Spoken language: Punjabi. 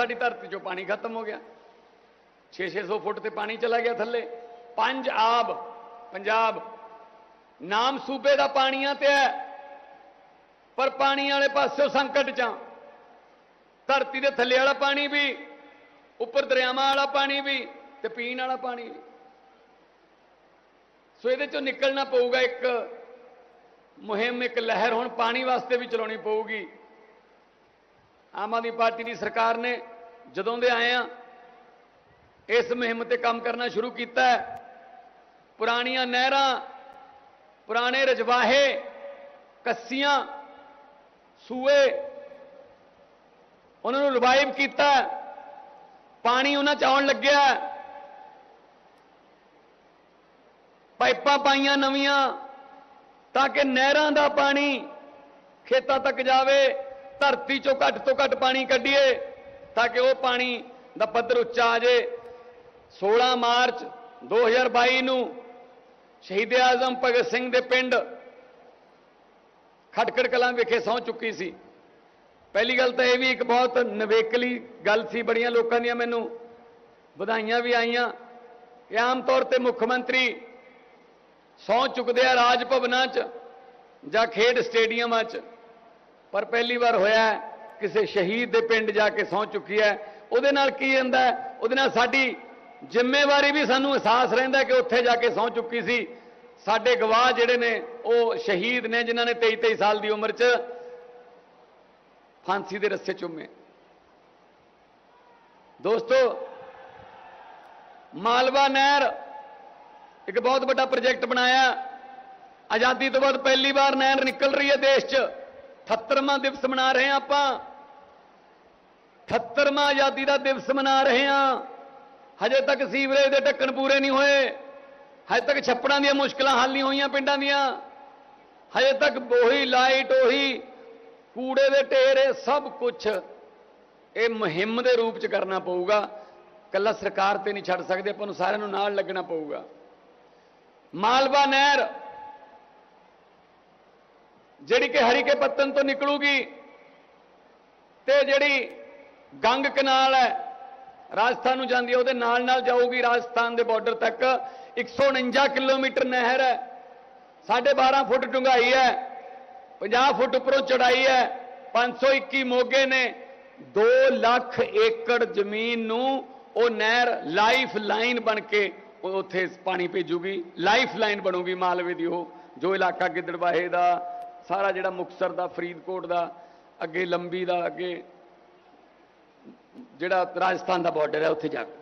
ਸਾਡੀ ਧਰਤੀ 'ਚੋਂ ਪਾਣੀ ਖਤਮ ਹੋ ਗਿਆ। 6-600 ਫੁੱਟ ਤੇ ਪਾਣੀ ਚਲਾ ਗਿਆ ਥੱਲੇ। ਪੰਜ ਆਬ, ਪੰਜਾਬ, ਨਾਮ ਸੂਬੇ ਦਾ ਪਾਣੀਆਂ ਤੇ ਹੈ। ਪਰ ਪਾਣੀ ਵਾਲੇ ਪਾਸਿਓਂ ਸੰਕਟ 'ਚ ਧਰਤੀ ਦੇ ਥੱਲੇ ਵਾਲਾ ਪਾਣੀ ਵੀ, ਉੱਪਰ ਦਰਿਆਵਾਂ ਵਾਲਾ ਪਾਣੀ ਵੀ ਤੇ ਪੀਣ ਵਾਲਾ ਪਾਣੀ ਵੀ। ਸੋ ਇਹਦੇ ਚੋਂ ਨਿਕਲਣਾ ਪਊਗਾ ਇੱਕ ਮੁਹਿੰਮ, ਇੱਕ ਲਹਿਰ। ਹੁਣ ਪਾਣੀ ਵਾਸਤੇ ਵੀ ਚਲਾਉਣੀ ਪਊਗੀ। ਆਮ ਆਦਮੀ ਪਾਰਟੀ ਦੀ ਸਰਕਾਰ ਨੇ ਜਦੋਂ ਦੇ ਆਏ ਆ, ਇਸ ਮੁਹਿੰਮ ਤੇ ਕੰਮ ਕਰਨਾ ਸ਼ੁਰੂ ਕੀਤਾ ਹੈ। ਪੁਰਾਣੀਆਂ ਨਹਿਰਾਂ, ਪੁਰਾਣੇ ਰਜਵਾਹੇ, ਕੱਸੀਆਂ, ਸੂਏ, ਉਹਨਾਂ ਨੂੰ ਰਿਵਾਈਵ ਕੀਤਾ ਪਾਣੀ ਉਹਨਾਂ ਚ ਆਉਣ ਲੱਗਿਆ ਪਾਈਪਾਂ ਪਾਈਆਂ ਨਵੀਆਂ ਤਾਂ ਕਿ ਨਹਿਰਾਂ ਦਾ ਪਾਣੀ ਖੇਤਾਂ ਤੱਕ ਜਾਵੇ। ਧਰਤੀ ਚੋਂ ਘੱਟ ਤੋਂ ਘੱਟ ਪਾਣੀ ਕੱਢੀਏ ਤਾਂ ਕਿ ਉਹ ਪਾਣੀ ਦਾ ਪੱਧਰ ਉੱਚਾ ਆ ਜੇ 16 ਮਾਰਚ 2022 ਨੂੰ ਸ਼ਹੀਦ ਆਜ਼ਮ ਭਗਤ ਸਿੰਘ ਦੇ ਪਿੰਡ ਖਟਕੜ ਕਲਾਂ ਵਿਖੇ ਸਹੁੰ ਚੁੱਕੀ ਸੀ। ਪਹਿਲੀ ਗੱਲ ਤਾਂ ਇਹ ਵੀ ਇੱਕ ਬਹੁਤ ਨਵੇਕਲੀ ਗੱਲ ਸੀ। ਬੜੀਆਂ ਲੋਕਾਂ ਦੀਆਂ ਮੈਨੂੰ ਵਧਾਈਆਂ ਵੀ ਆਈਆਂ। ਕਿ ਆਮ ਤੌਰ ਤੇ ਮੁੱਖ ਮੰਤਰੀ ਸਹੁੰ ਚੁੱਕਦੇ ਆ ਰਾਜ ਭਵਨਾਂ 'ਚ ਜਾਂ ਖੇਡ ਸਟੇਡੀਅਮਾਂ 'ਚ। ਪਰ ਪਹਿਲੀ ਵਾਰ ਹੋਇਆ ਕਿਸੇ ਸ਼ਹੀਦ ਦੇ ਪਿੰਡ ਜਾ ਕੇ ਸਹੁੰ ਚੁੱਕੀ ਹੈ। ਉਹਦੇ ਨਾਲ ਕੀ ਹੁੰਦਾ ਉਹਦੇ ਨਾਲ ਸਾਡੀ ਜ਼ਿੰਮੇਵਾਰੀ ਵੀ ਸਾਨੂੰ ਅਹਿਸਾਸ ਰਹਿੰਦਾ ਕਿ ਉੱਥੇ ਜਾ ਕੇ ਸਹੁੰ ਚੁੱਕੀ ਸੀ। ਸਾਡੇ ਗਵਾਹ ਜਿਹੜੇ ਨੇ, ਉਹ ਸ਼ਹੀਦ ਨੇ ਜਿਨ੍ਹਾਂ ਨੇ 23 23 ਸਾਲ ਦੀ ਉਮਰ 'ਚ ਫਾਂਸੀ ਦੇ ਰੱਸੇ ਚੁੰਮੇ। ਦੋਸਤੋ, ਮਾਲਵਾ ਨਹਿਰ ਇੱਕ ਬਹੁਤ ਵੱਡਾ ਪ੍ਰੋਜੈਕਟ ਬਣਾਇਆ। ਆਜ਼ਾਦੀ ਤੋਂ ਬਾਅਦ ਪਹਿਲੀ ਵਾਰ ਨਹਿਰ ਨਿਕਲ ਰਹੀ ਹੈ ਦੇਸ਼ 'ਚ। 78ਵਾਂ ਦਿਵਸ ਮਨਾ ਰਹੇ ਹਾਂ ਆਪਾਂ। 78ਵਾਂ ਆਜ਼ਾਦੀ ਦਾ ਦਿਵਸ ਮਨਾ ਰਹੇ ਹਾਂ। ਹਜੇ ਤੱਕ ਸੀਵਰੇਜ ਦੇ ਢੱਕਣ ਪੂਰੇ ਨਹੀਂ ਹੋਏ। ਹਜੇ ਤੱਕ ਛੱਪੜਾਂ ਦੀਆਂ ਮੁਸ਼ਕਲਾਂ ਹੱਲ ਨਹੀਂ ਹੋਈਆਂ ਪਿੰਡਾਂ ਦੀਆਂ। ਹਜੇ ਤੱਕ ਉਹੀ ਲਾਈਟ ਉਹੀ ਕੂੜੇ ਦੇ ਢੇਰੇ ਸਭ ਕੁਝ ਇਹ ਮੁਹਿੰਮ ਦੇ ਰੂਪ ਚ ਕਰਨਾ ਪਊਗਾ। ਕੱਲਾ ਸਰਕਾਰ ਤੇ ਨਹੀਂ ਛੱਡ ਸਕਦੇ, ਆਪਾਂ ਨੂੰ ਸਾਰਿਆਂ ਨੂੰ ਨਾਲ ਲੱਗਣਾ ਪਊਗਾ। ਮਾਲਵਾ ਨਹਿਰ ਜਿਹੜੀ ਕਿ ਹਰੀਕੇ ਪੱਤਨ ਤੋਂ ਨਿਕਲੂਗੀ ਤੇ ਜਿਹੜੀ ਗੰਗ ਕਨਾਲ ਹੈ, ਰਾਜਸਥਾਨ ਨੂੰ ਜਾਂਦੀ ਹੈ, ਉਹਦੇ ਨਾਲ ਨਾਲ ਜਾਊਗੀ ਰਾਜਸਥਾਨ ਦੇ ਬਾਰਡਰ ਤੱਕ। 149 ਕਿਲੋਮੀਟਰ ਨਹਿਰ ਹੈ। 12.5 ਫੁੱਟ ਡੂੰਘਾਈ ਹੈ। 50 ਫੁੱਟ ਉੱਪਰੋਂ ਚੜਾਈ ਹੈ। 521 ਮੋਗੇ ਨੇ। 2 ਲੱਖ ਏਕੜ ਜ਼ਮੀਨ ਨੂੰ ਉਹ ਨਹਿਰ ਲਾਈਫ ਲਾਈਨ ਬਣ ਕੇ ਉੱਥੇ ਪਾਣੀ ਭੇਜੂਗੀ। ਲਾਈਫ ਲਾਈਨ ਬਣੂਗੀ ਮਾਲਵੇ ਦੀ ਉਹ, ਜੋ ਇਲਾਕਾ ਗਿੱਦੜਬਾਹੇ ਦਾ ਸਾਰਾ ਜਿਹੜਾ ਮੁਕਸਰ ਦਾ, ਫਰੀਦਕੋਟ ਦਾ, ਅੱਗੇ ਲੰਬੀ ਦਾ, ਅੱਗੇ ਜਿਹੜਾ ਰਾਜਸਥਾਨ ਦਾ ਬਾਰਡਰ ਹੈ, ਉੱਥੇ ਜਾ ਕੇ।